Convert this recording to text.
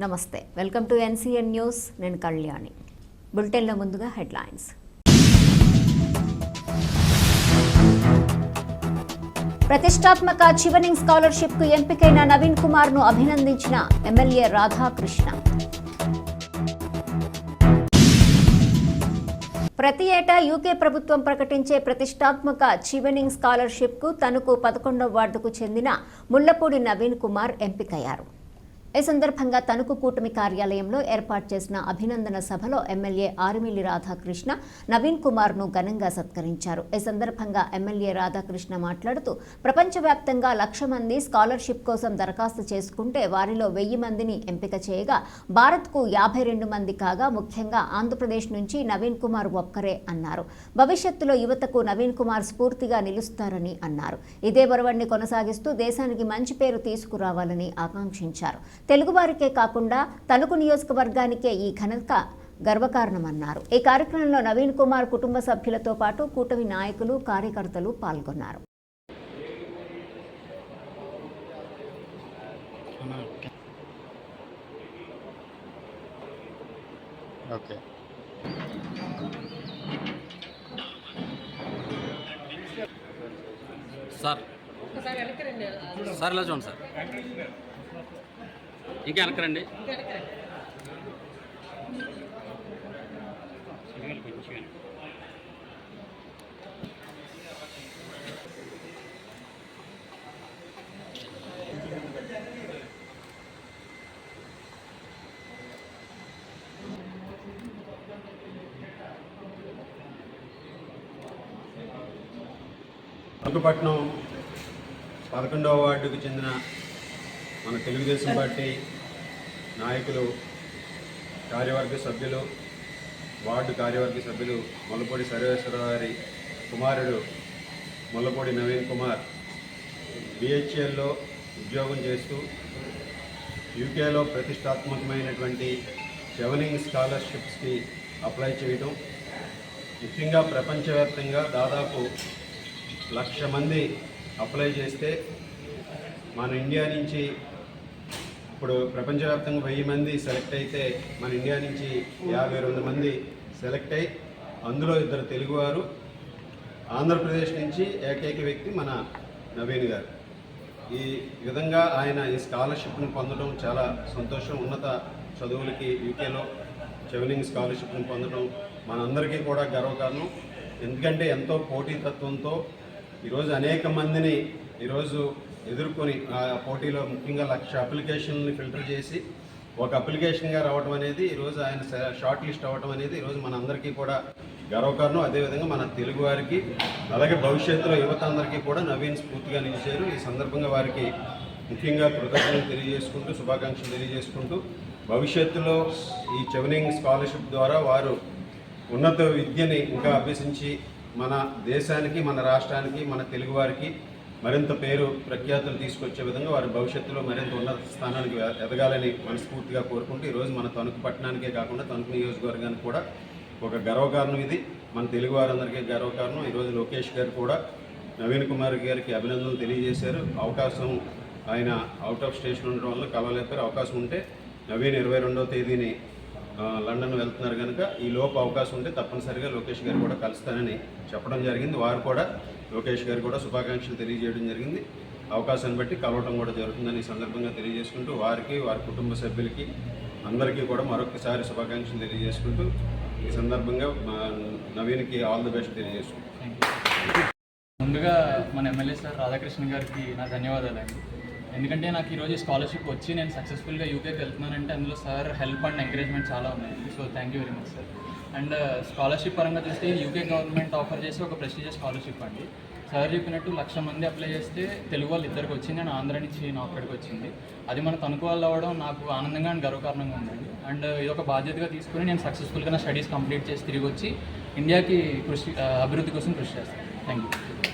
నమస్తే. Welcome to NCN news. నేను కళ్యాణి. బులెటిన్లో ముందుగా హెడ్లైన్స్. ప్రతిష్టాత్మక చివనింగ్ స్కాలర్షిప్కు ఎంపికైన నవీన్ కుమార్ను అభినందించిన ఎమ్మెల్యే రాధాకృష్ణ. ప్రతి ఏటా యూకే ప్రభుత్వం ప్రకటించే ప్రతిష్టాత్మక చివనింగ్ స్కాలర్షిప్కు తనకు తణుకు పదకొండవ వార్డుకు చెందిన ముళ్ళపూడి నవీన్ కుమార్ ఎంపికయ్యారు. ఈ సందర్భంగా తణుకు కూటమి కార్యాలయంలో ఏర్పాటు చేసిన అభినందన సభలో ఎమ్మెల్యే ఆరుమిల్లి రాధాకృష్ణ నవీన్ కుమార్ను ఘనంగా సత్కరించారు. ఈ సందర్భంగా ఎమ్మెల్యే రాధాకృష్ణ మాట్లాడుతూ ప్రపంచవ్యాప్తంగా లక్ష మంది స్కాలర్షిప్ కోసం దరఖాస్తు చేసుకుంటే వారిలో వెయ్యి మందిని ఎంపిక చేయగా భారత్కు యాభై రెండు మంది కాగా ముఖ్యంగా ఆంధ్రప్రదేశ్ నుంచి నవీన్ కుమార్ ఒక్కరే అన్నారు. భవిష్యత్తులో యువతకు నవీన్ కుమార్ స్ఫూర్తిగా నిలుస్తారని అన్నారు. ఇదే బరవడిని కొనసాగిస్తూ దేశానికి మంచి పేరు తీసుకురావాలని ఆకాంక్షించారు. తెలుగువారికే కాకుండా తణుకు నియోజకవర్గానికే ఈ ఘనత గర్వకారణమన్నారు. ఈ కార్యక్రమంలో నవీన్ కుమార్ కుటుంబ సభ్యులతో పాటు కూటమి నాయకులు కార్యకర్తలు పాల్గొన్నారు. ఓకే. సార్. సార్ ఇలా చూడండి సార్. ఇంకా వెనకరండి. విశాఖపట్నం పదకొండవ వార్డుకు చెందిన మన తెలుగుదేశం పార్టీ నాయకులు కార్యవర్గ సభ్యులు వార్డు కార్యవర్గ సభ్యులు ముల్లపూడి సర్వేశ్వరరావు గారి కుమారుడు ముల్లపూడి నవీన్ కుమార్ బిహెచ్ఎల్లో ఉద్యోగం చేస్తూ యూకేలో ప్రతిష్టాత్మకమైనటువంటి సెవెనింగ్ స్కాలర్షిప్స్కి అప్లై చేయడం ముఖ్యంగా ప్రపంచవ్యాప్తంగా దాదాపు లక్ష మంది అప్లై చేస్తే మన ఇండియా నుంచి ఇప్పుడు ప్రపంచవ్యాప్తంగా వెయ్యి మంది సెలెక్ట్ అయితే మన ఇండియా నుంచి యాభై రెండు మంది సెలెక్ట్ అయి అందులో ఇద్దరు తెలుగువారు ఆంధ్రప్రదేశ్ నుంచి ఏకైక వ్యక్తి మన నవీన్ గారు. ఈ విధంగా ఆయన ఈ స్కాలర్షిప్ను పొందడం చాలా సంతోషం. ఉన్నత చదువులకి యూకేలో చెవెనింగ్ స్కాలర్షిప్ను పొందడం మనందరికీ కూడా గర్వకారణం. ఎందుకంటే ఎంతో పోటీతత్వంతో ఈరోజు అనేక మందిని ఈరోజు ఎదుర్కొని ఆ పోటీలో ముఖ్యంగా లక్ష అప్లికేషన్ని ఫిల్టర్ చేసి ఒక అప్లికేషన్గా రావడం అనేది ఈరోజు ఆయన షార్ట్ లిస్ట్ అవ్వడం అనేది ఈరోజు మనందరికీ కూడా గర్వకారణం. అదేవిధంగా మన తెలుగు వారికి అలాగే భవిష్యత్తులో యువత అందరికీ కూడా నవీన్ స్ఫూర్తిగా నిలిచారు. ఈ సందర్భంగా వారికి ముఖ్యంగా కృతజ్ఞతలు తెలియజేసుకుంటూ శుభాకాంక్షలు తెలియజేసుకుంటూ భవిష్యత్తులో ఈ చెవనింగ్ స్కాలర్షిప్ ద్వారా వారు ఉన్నత విద్యని ఇంకా అభ్యసించి మన దేశానికి మన రాష్ట్రానికి మన తెలుగువారికి మరింత పేరు ప్రఖ్యాతులు తీసుకొచ్చే విధంగా వారి భవిష్యత్తులో మరింత ఉన్నత స్థానానికి ఎదగాలని మనస్ఫూర్తిగా కోరుకుంటూ ఈరోజు మన తణుకు పట్టణానికే కాకుండా తణుకు నియోజకవర్గానికి కూడా ఒక గర్వకారణం ఇది. మన తెలుగు వారందరికీ గర్వకారణం. ఈరోజు లోకేష్ గారు కూడా నవీన్ కుమార్ గారికి అభినందనలు తెలియజేశారు. అవకాశం ఆయన అవుట్ ఆఫ్ స్టేషన్ ఉండడం వల్ల కలవలేపారు అవకాశం ఉంటే నవీన్ ఇరవై రెండవ తేదీని లండన్ వెళ్తున్నారు కనుక ఈ లోపు అవకాశం ఉంటే తప్పనిసరిగా లోకేష్ గారు కూడా కలుస్తానని చెప్పడం జరిగింది. వారు కూడా లోకేష్ గారు కూడా శుభాకాంక్షలు తెలియజేయడం జరిగింది. అవకాశాన్ని బట్టి కలవటం కూడా జరుగుతుందని ఈ సందర్భంగా తెలియజేసుకుంటూ వారికి వారి కుటుంబ సభ్యులకి అందరికీ కూడా మరొకసారి శుభాకాంక్షలు తెలియజేసుకుంటూ ఈ సందర్భంగా నవీన్కి ఆల్ ది బెస్ట్ తెలియజేసుకుంటాం ముందుగా మన ఎమ్మెల్యే సార్ రాధాకృష్ణ గారికి నా ధన్యవాదాలండి. ఎందుకంటే నాకు ఈరోజు స్కాలర్షిప్ వచ్చి నేను సక్సెస్ఫుల్గా యూకేకి వెళ్తున్నానంటే అందులో సార్ హెల్ప్ అండ్ ఎంకరేజ్మెంట్ చాలా ఉన్నాయి. So thank you very much sir. And uh, scholarship పరంగా చూస్తే యూకే గవర్నమెంట్ ఆఫర్ చేసి ఒక ప్రెస్టీజియస్ స్కాలర్షిప్ అండి. సార్ చెప్పినట్టు లక్ష మంది అప్లై చేస్తే తెలుగు వాళ్ళు ఇద్దరికి వచ్చింది అండ్ ఆంధ్ర నుంచి నా ఒక్కడికి వచ్చింది. అది మన తణుకు వాళ్ళు అవ్వడం నాకు ఆనందంగా అండ్ గర్వకారణంగా ఉందండి. అండ్ uh, ఇది ఒక బాధ్యతగా తీసుకుని నేను సక్సెస్ఫుల్గా నా స్టడీస్ కంప్లీట్ చేసి తిరిగి వచ్చి ఇండియాకి కృషి uh, అభివృద్ధి కోసం కృషి చేస్తాను. Thank you.